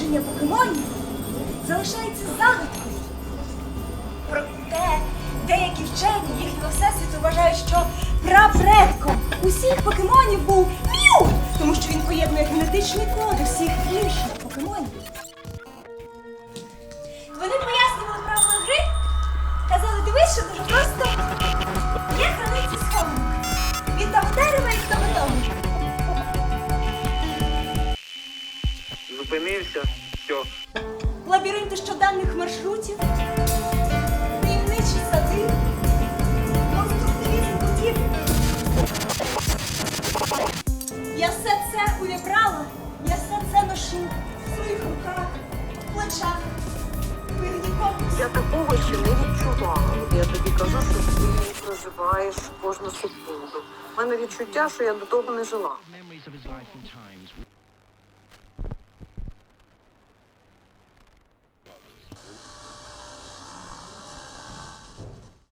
походження покемонів залишається загадкою. Проте деякі вчені їхнього всесвіту вважають, що прапредком усіх покемонів був Міу, тому що він поєднує генетичний код усіх інших покемонів. Вони пояснювали правила гри, казали, дивись, що дуже просто Зупинився. Все. лабіринти щоденних маршрутів, таємничі сади, конструктивізм будівель. Я все це увібрала, я все це ношу в своїх руках, плечах, пивніком. Я такого ще не відчувала. Я тобі кажу, що ти проживаєш кожну секунду. У мене відчуття, що я до того не жила.